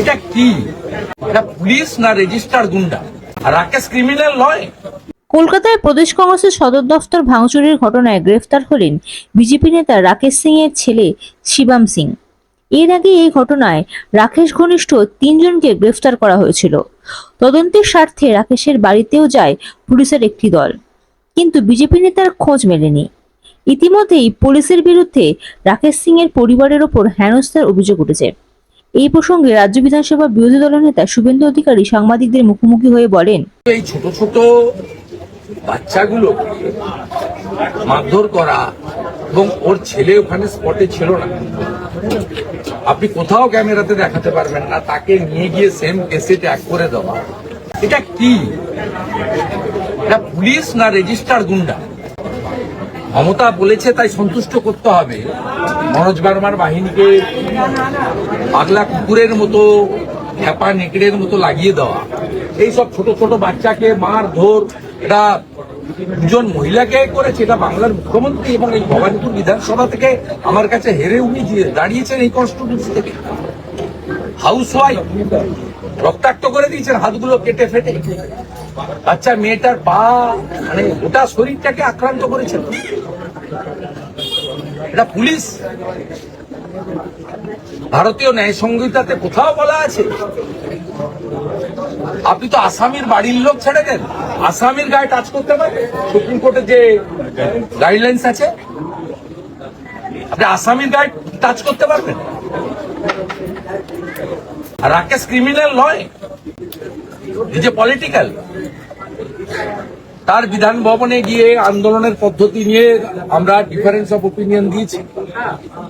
এটা কি? এটা পুলিশ না রেজিস্টার গুন্ডা? রাকেশ ক্রিমিনাল নয়? কলকাতায় প্রদেশ কংগ্রেসের সদর দফতর ভাঙচুরের ঘটনায় গ্রেফতার হলেন বিজেপি নেতা রাকেশ সিং এর ছেলে শিবাম সিং। এর আগে এই ঘটনায় রাকেশ ঘনিষ্ঠ তিনজনকে গ্রেফতার করা হয়েছিল। তদন্তের স্বার্থে রাকেশের বাড়িতেও যায় পুলিশের একটি দল। কিন্তু বিজেপি নেতার খোঁজ মেলেনি। ইতিমধ্যেই পুলিশের বিরুদ্ধে রাকেশ সিং এর পরিবারের ওপর হেনস্থার অভিযোগ উঠেছে। এই প্রসঙ্গে রাজ্য বিধানসভার বিরোধী দলের নেতা শুভেন্দু অধিকারী সাংবাদিকদের মুখোমুখি হয়ে বলেন, এই ছোট ছোট বাচ্চাগুলো মারধর করা এবং ওর ছেলে ওখানে স্পটে ছিল না। আপনি কোথাও ক্যামেরাতে দেখাতে পারবেন না, তাকে নিয়ে গিয়ে সেম কেসে ট্যাগ করে দেওয়া। এটা কি? এটা পুলিশ না রেজিস্টার গুন্ডা? মমতা বলেছে তাই সন্তুষ্ট করতে হবে। মনোজ বার্মার বাহিনীকে পাগলা কুকুরের মতো, খ্যাপা নেকড়ের মতো লাগিয়ে দেওয়া। এই সব ছোট ছোট বাচ্চাকে মার, ধর, এটা দুজন মহিলাকে করেছে, এটা বাংলার মুখ্যমন্ত্রী এবং এই ভবানীপুর বিধানসভা থেকে আমার কাছে হেরে উনি দাঁড়িয়েছেন এই কনস্টিটিউন্সি থেকে। হাউস ওয়াইফ রক্তাক্ত করে দিয়েছেন, হাতগুলো কেটে ফেটে। বাচ্চা মেয়েটার পা মানে গোটা শরীরটাকে আক্রান্ত করেছেন। এটা পুলিশ? ভারতীয় ন্যায় সংহিতাতে কোথাও বলা আছে? আপনি তো আসামির বাড়ির লোক ছেড়ে দেন। আসামির গায়ে টাচ করতে পারবে সুপ্রিম কোর্টের যে গাইডলাইন্স আছে, আপনি আসামির গায়ে টাচ করতে পারবেন? রাকেশ ক্রিমিনাল নয়। যে পলিটিক্যাল তার বিধান ভবনে গিয়ে আন্দোলনের পদ্ধতি নিয়ে আমরা ডিফারেন্স অফ ওপিনিয়ন দিয়েছি।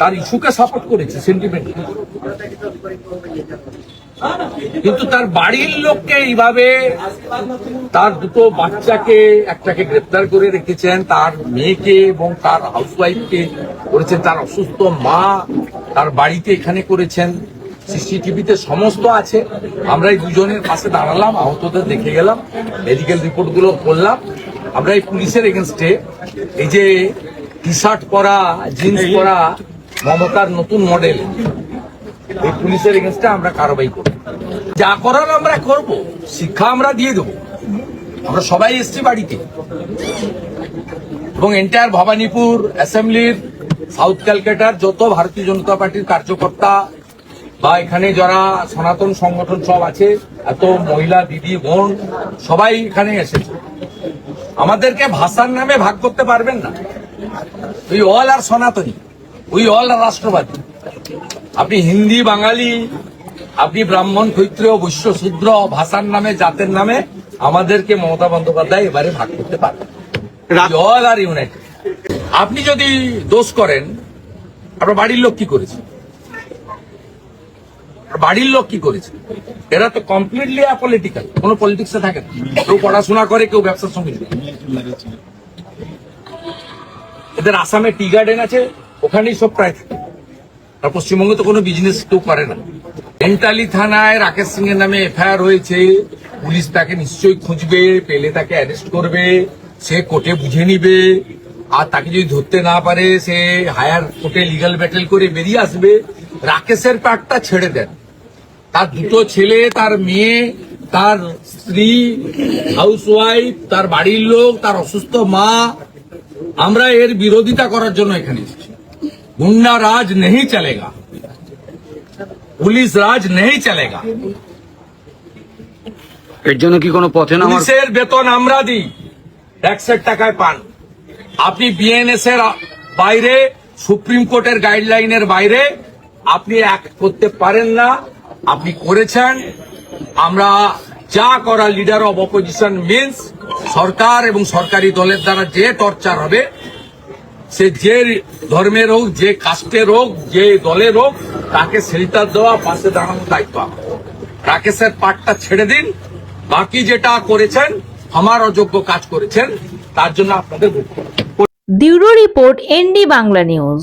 তার ইস্যুকে সাপোর্ট করেছি সেন্টিমেন্ট কিন্তু তার বাড়ির লোককে এইভাবে তার দুটো বাচ্চাকে, একটাকে গ্রেপ্তার করে রেখেছেন, তার মেয়েকে এবং তার হাউসওয়াইফকে করেছেন, তার অসুস্থ মা তার বাড়িতে এখানে করেছেন। সিসিটিভিতে সমস্ত আছে। আমরা এই দুজনের পাশে দাঁড়ালাম আহতদের দেখে গেলাম মেডিকেল রিপোর্টগুলো করলাম। আমরা এই পুলিশের এগেনস্টে এই যে টি শার্ট পরা জিন্স পরা মমতার নতুন মডেল এই পুলিশের এগেনস্টে আমরা কারবাই করব। যা করার আমরা করব শিক্ষা আমরা দিয়ে দেবো। আমরা সবাই এসছি বাড়িতে। এবং এন্টায়ার ভবানীপুর অ্যাসেম্বলির সাউথ ক্যালকাটার যত ভারতীয় জনতা পার্টির কার্যকর্তা বা এখানে যারা সনাতন সংগঠন সব আছে এত মহিলা দিদি বোন সবাই এখানে এসেছে। আমাদেরকে ভাষার নামে ভাগ করতে পারবেন না। উই অল আর সনাতনী উই অল আর রাষ্ট্রবাদী। আপনি হিন্দি বাঙালি আপনি ব্রাহ্মণ ক্ষত্রিয় বৈশ্য শূদ্র ভাষার নামে জাতের নামে আমাদেরকে মমতা বন্দ্যোপাধ্যায় এবারে ভাগ করতে পারবেন। All are united. আপনি যদি দোষ করেন আপনার বাড়ির লোক কি করেছে? বাড়ির লোক কি করেছে? এরা তো কমপ্লিটলি অপলিটিক্যাল কোনো পলিটিক্সে থাকে না। কেউ পড়াশোনা করে, কেউ ব্যবসার সঙ্গে এদের আসামে টি গার্ডেন আছে, ওখানেই সব প্রায় থাকে। আর পশ্চিমবঙ্গে তো কোনো বিজনেস কেউ করে না। এন্টালি থানায় রাকেশ সিং এর নামে এফআইআর হয়েছে। পুলিশ তাকে নিশ্চয়ই খুঁজবে, পেলে তাকে অ্যারেস্ট করবে, সে কোর্টে বুঝে নিবে। আর তাকে যদি ধরতে না পারে, সে হায়ার কোর্টে লিগাল ব্যাটেল করে বেরিয়ে আসবে। রাকেশের পার্টটা ছেড়ে দেন। তার দুটো ছেলে তার মেয়ে তার স্ত্রী হাউস ওয়াইফ তার বাড়ির লোক তার অসুস্থ মা। আমরা এর বিরোধিতা করার জন্য এখানে এসেছি। গুন্ডা রাজ নেই চলেগা। পুলিশ রাজ নেই চলেগা। এর জন্য কি কোনো পথে না পুলিশের বেতন আমরা দিই। একশো টাকায় পান। আপনি বিএনএস এর বাইরে সুপ্রিম কোর্টের গাইডলাইনের বাইরে আপনি অ্যাক্ট করতে পারেন না। আপনি করেছেন। আমরা যা করা লিডার অব অপোজিশন মিনস সরকার এবং সরকারি দলের দ্বারা যে টর্চার হবে, সে যে ধর্মের হোক, যে কাস্টের হোক, যে দলের হোক, তাকে শেল্টার দেওয়া, পাশে দাঁড়ানোর দায়িত্ব রাকেশের পাটটা ছেড়ে দিন। বাকি যেটা করেছেন, আমার অযোগ্য কাজ করেছেন, তার জন্য আপনাদের bureau report ND Bangla news.